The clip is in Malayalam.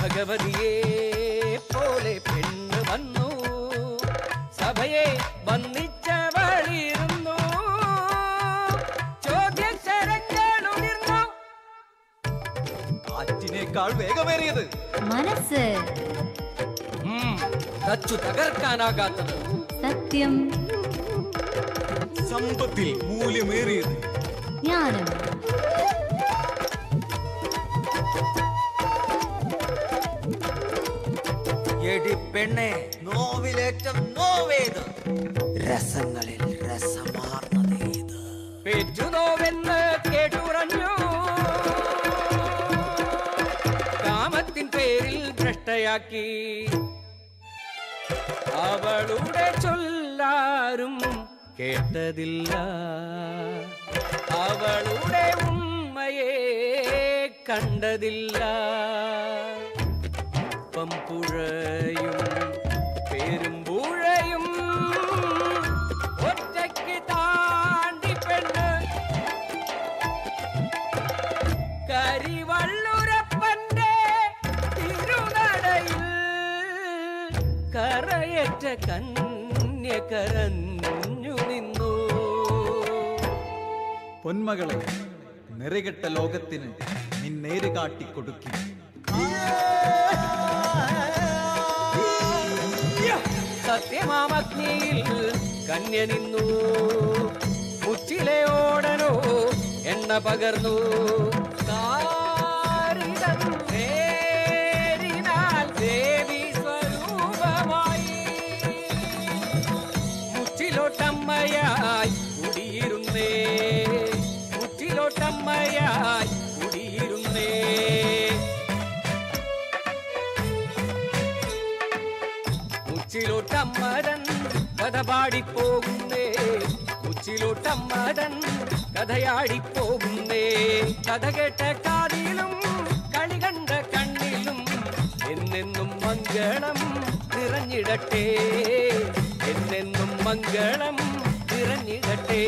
ഭഗവതിയെ പോലെ പെണ്ണ് വന്നു. സഭയെ വന്നിച്ചവളിരുന്നു ചോദ്യശരങ്ങളുയർന്നു കാറ്റിനേക്കാൾ വേഗമേറിയത്. മനസ്സ്. തച്ചു തകർക്കാനാകാത്തത്. സത്യം. സമ്പത്തിൽ മൂല്യമേറിയത്. ജ്ഞാനം. രസങ്ങളിൽ കേട്ടുറഞ്ഞു. കാമത്തിൻ പേരിൽ ഭ്രഷ്ടയാക്കി. അവളുടെ ചൊല്ലാരും കേട്ടതില്ല. അവളുടെ ഉമ്മയെ കണ്ടതില്ല. ഒപ്പം പുഴയും പേരും പുഴയും. ഒറ്റയ്ക്ക് താണ്ടി പെണ്ണ്. കരിവള്ളുരപ്പന്റെ തിരുനടയിൽ കറയറ്റ കന്യ കരഞ്ഞു നിന്നു. പൊന്മകളെ നിറകെട്ട ലോകത്തിന് നിന്നേര് കാട്ടിക്കൊടുക്കി സത്യമാമഗ്നിയിൽ കന്യ നിന്നു. മുച്ചിലെ ഓടനോ എണ്ണ പകർന്നു. നേരിനാൽ ദേവി സ്വരൂപമായി. മുച്ചിലോട്ടമ്മയായി കുടിയിരുന്നേ. മുച്ചിലോട്ടമ്മയായി ഉച്ചിലോട്ടമ്മടൻ കഥ പാടിപ്പോകുന്നേ. കൊച്ചിലോട്ടമ്മരൻ കഥയാടിപ്പോകുന്നേ. കഥ കേട്ട കാതിലും കളി കണ്ട കണ്ണിലും എന്നെന്നും മംഗളം നിറഞ്ഞിടട്ടെ. എന്നെന്നും മംഗളം നിറഞ്ഞിടട്ടെ.